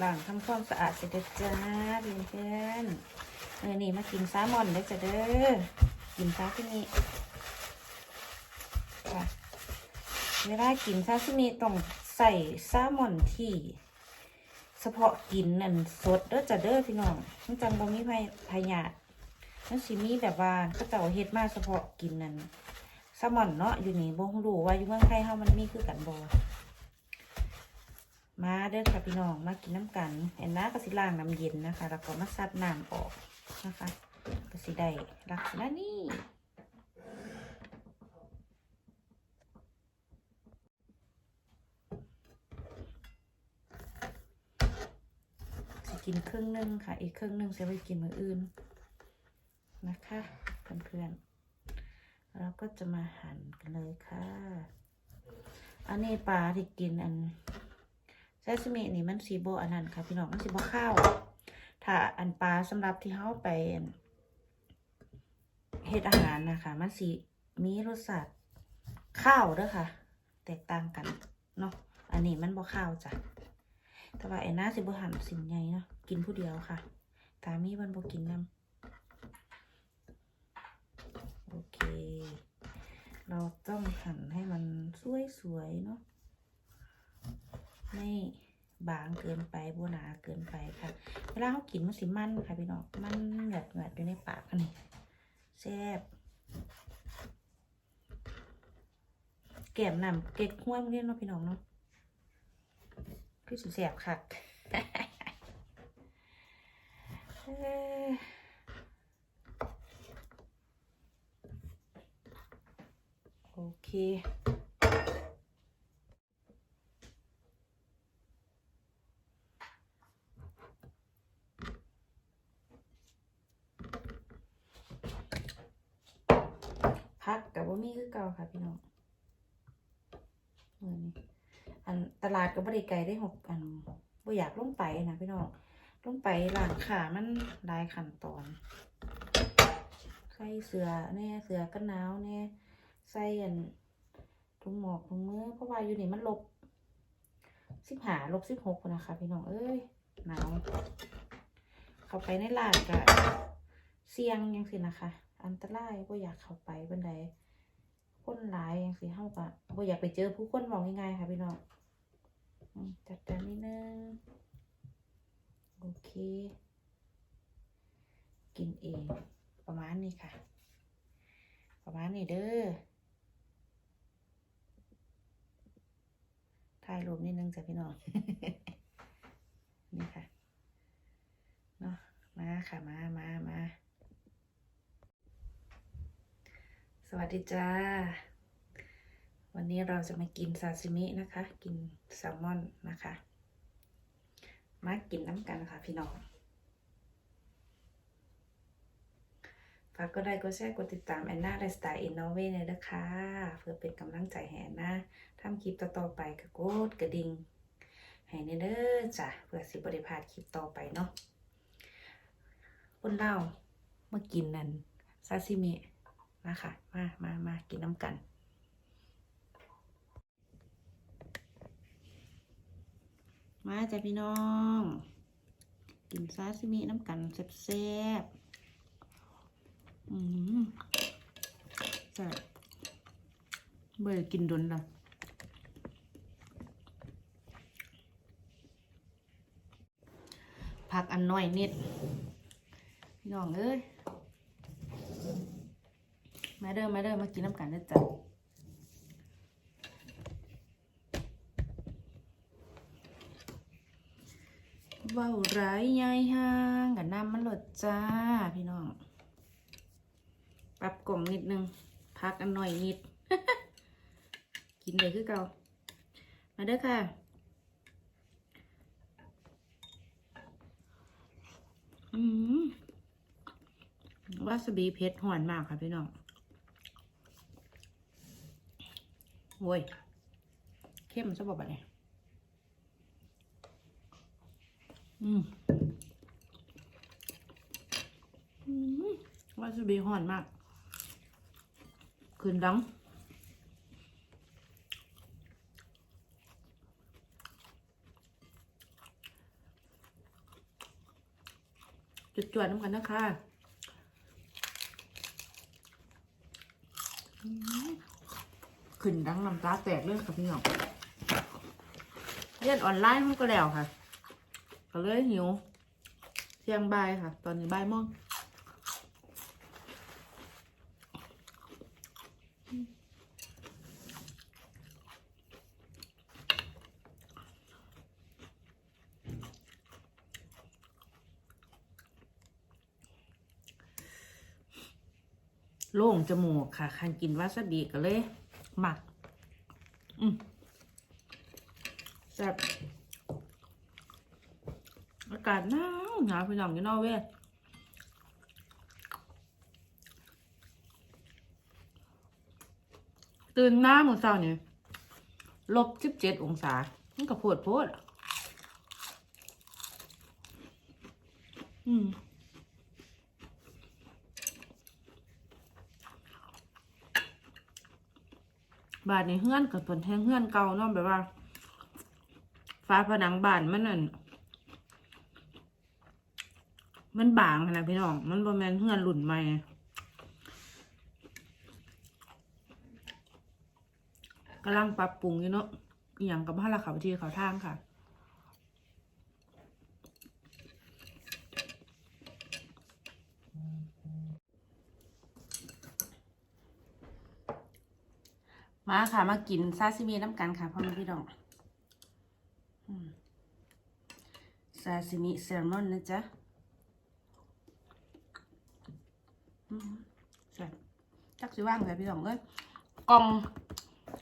ล้างทำความสะอาดเสร็จแล้วจ้าเพื่อนเพื่อนเออนี่มากินซลมอนได้จ้ะเด้อกินซาซิมิค่ะเวลากินซาซิมิต้องใส่ซลมอนที่เฉพาะกินนั่นสดเด้อจ้ะเด้อพี่น้องมันจังบ่มีพยพยาธิมันสิมีแบบว่าเขาเจ้าเฮ็ดมาเฉพาะกินนั่นซลมอนเนาะอยู่นี่บ่รู้ว่าอยู่เมืองไทยเฮามันมีคือกันบ่ มาเด้อค่ะพี่น้องมากินน้ำกันเห็นนะก็สิล้างน้ำเย็นนะคะ แล้วก็มาซัดน้ำออกนะคะก็สิได้ลักษณะนี้จะกินครึ่งหนึ่งค่ะ อีกครึ่งหนึ่งจะไปกินมื้ออื่นนะคะเพื่อนๆเราก็จะมาหั่นกันเลยค่ะ อันนี้ปลาที่กินอัน ซาซิมินี่มันสีโบอันนั้นค่ะ พี่น้องมันสีโบข้าว ถ้าอันปลาสำหรับที่เขาไปเฮ็ดอาหารนะคะ มันสีมีรสชาติข้าวเด้อค่ะ แตกต่างกันเนาะอันนี้มันบ่ข้าวจ้ะแต่ว่าไอ้น้าสิบ่หันสินใหญ่เนาะกินผู้เดียวค่ะตามีมันบ่กินนำโอเค เราต้องหั่นให้มันสวยๆเนาะไม่ บางเกินไปบ่หนาเกินไปค่ะ เวลาเขากินมันสิมันค่ะพี่น้องมันเหงือดเหงือดอยู่ในปากนนี้แซ่บแก้มน้ำเก๊กห้วยมันเรียนเนาะพี่น้องเนาะคือสิแสบคักเอ้ยโอเค พักกั บว่ามีคือเก่าค่ะพี่น้องเมื่อนี้อันตลาดก็บริไกลได้หกอันบ่อยากลงไปนะพี่น้องลงไปร้านขามันลายขั้นตอนใส่เสือแน่เสือกันหนาวแน่ใส่อันถุงหมอกถุงมือเพราะว่าอยู่นี่มันลบสิบหาลบสิบหกนะคะพี่น้องเอ้ยหนาวเข้าไปในร้านก็เสี่ยงยังสินะคะ อันตรายบ่อยากเข้าไปบันได คนหลายอย่างสิเฮาก็บ่อยากไปเจอผู้คนบอกง่ายๆค่ะพี่น้องจัดการนิดนึงโอเค กินเองประมาณนี้ค่ะ ประมาณนี้เด้อถ่ายรูปนิดนึงจ้ะพี่น้องนี่ค่ะเนาะมาค่ะมามามา ส วัสดีจ้า วันนี้เราจะมากินซาซิมินะคะ กินแซลมอนนะคะ มากินน้ำกันค่ะพี่น้อง ฝากก็ได้ก็แชร์กดติดตามแอนนาไลฟ์สไตล์อินโนเวเลยนะคะ เพื่อเป็นกำลังใจให้แอนนาทำคลิปต่อๆไปก็กดกระดิ่งให้ในเด้อจ้ะเพื่อสิบริพาดคลิปต่อไปเนาะคนเล่ามากินนั่นซาซิมิ มาค่ะ มามามากินน้ำกัน มาจ้ะพี่น้อง กินซาซิมิน้ำกันแซ่บๆอืมแซ่บเบื่อกินดนละผักอันน้อยนิด พี่น้องเอ้ย มาเด้อมาเด้อมากินน้ำกันเด้อจ้ะเว้าร้ายยายห่างกับน้ำมันหลดจ้าพี่น้อง ปรับกล่องนิดนึง พักอันหน่อยนิด กินเลยคือเก่า มาเด้อค่ะอืมวาซาบิเผ็ดหวนมากค่ะพี่น้อง โว้ยเข้มซะบ่บะเนี่ยอืมว่าจะบีห่อนมาก คืนดังจุดจวนน้ำกันนะคะ ขึ้นดังน้ำตาแตกเลยค่ะพี่น้องเรียนออนไลน์มันก็แล้วค่ะ ก็เลยหิว เที่ยงบ่ายค่ะ ตอนนี้บ่ายโมงโล่งจมูกค่ะคันกินวาซาบิก็เลย มักอืมแซ่บอากาศหนาวหนาวพี่น้องอยู่นอกเว้ยตื่นมาเมื่อเช้านี่ยลบสิบเจ็ดองศามันก็โพดโพดอืม บาดในเฮือนกับผลแห้งเฮือนเก่าเนาะแบบว่าฟ้าผนังบานมันนั่นมันบางนะพี่น้อง มันประมาณเฮือนหลุ่นใหม่กำลังปรับปรุงอยู่เนาะอย่างกับบ้านละเขาที่เขาทางค่ะ ค่ะ มากินซาซิมิน้ำกันค่ะพ่อแม่พี่น้องซาซิมิแซลมอนนะจ๊ะจักสิว่างเลยพี่น้องเอ้ยกล่อง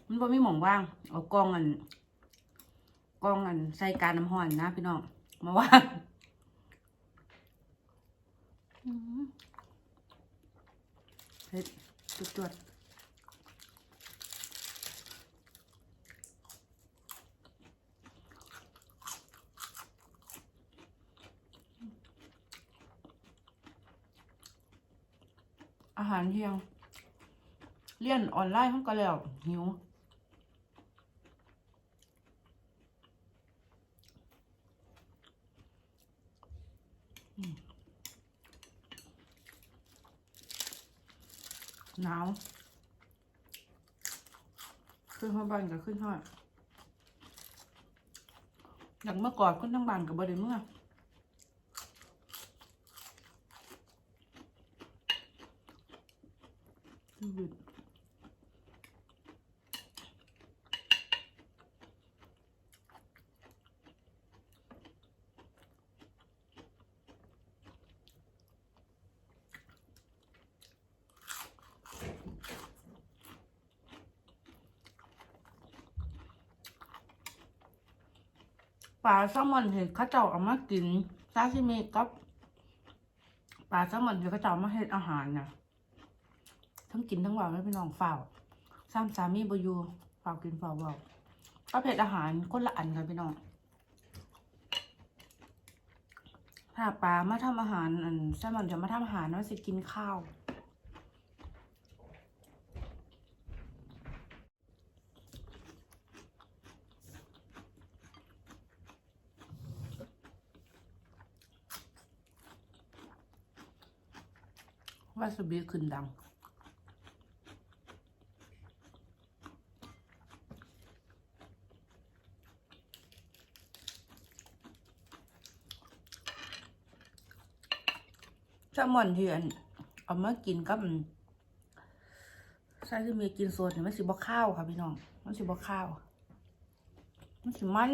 มันบ่มีหม่องว่างเอากล่องอันกล่องอันใส่การน้ำห้อนนะพี่น้องมาว่างเผ็ดจวดๆารเที่ยง เรียนออนไลน์มันก็แล้วหิวหนาวขึ้นห้องบ้านกับขึ้นห้องอย่างเมื่อก่อนขึ้นทั้งบ้านกับบริเมื่อ ชีวิตปลาแซลมอนเห็นเข้าเจ้าเอามากินซาซิมิกับปลาแซลมอนเห็นเข้าเจ้ามาเฮ็ดอาหารน่ะ ทั้งกินทั้งว่าไม่พี่น้องฝ่าวซ้ำสามีบอยูฝ่าวกินฝ่าวเบาก็เผ็ดอาหารคนละอันกันพี่น้องถ้าปลามาทำอาหารอันแซลมอนจะมาทำอาหารเนาะสิกินข้าวว่าซาบิขึ้นดัง มอนที่อันเอามากินกับใช่ที่มีกินโซนเนี่ยมันสิบ่ข้าวค่ะพี่น้อง มันสิบ่ข้าว มันสิมัน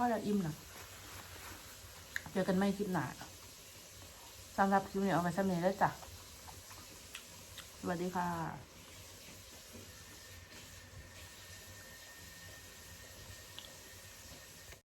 อแล้วอิ่มนะเจอกันไม่คลิปหนาสำหรับคลิปนี้เอาไปสำเร็จแล้วจ้ะสวัสดีค่ะ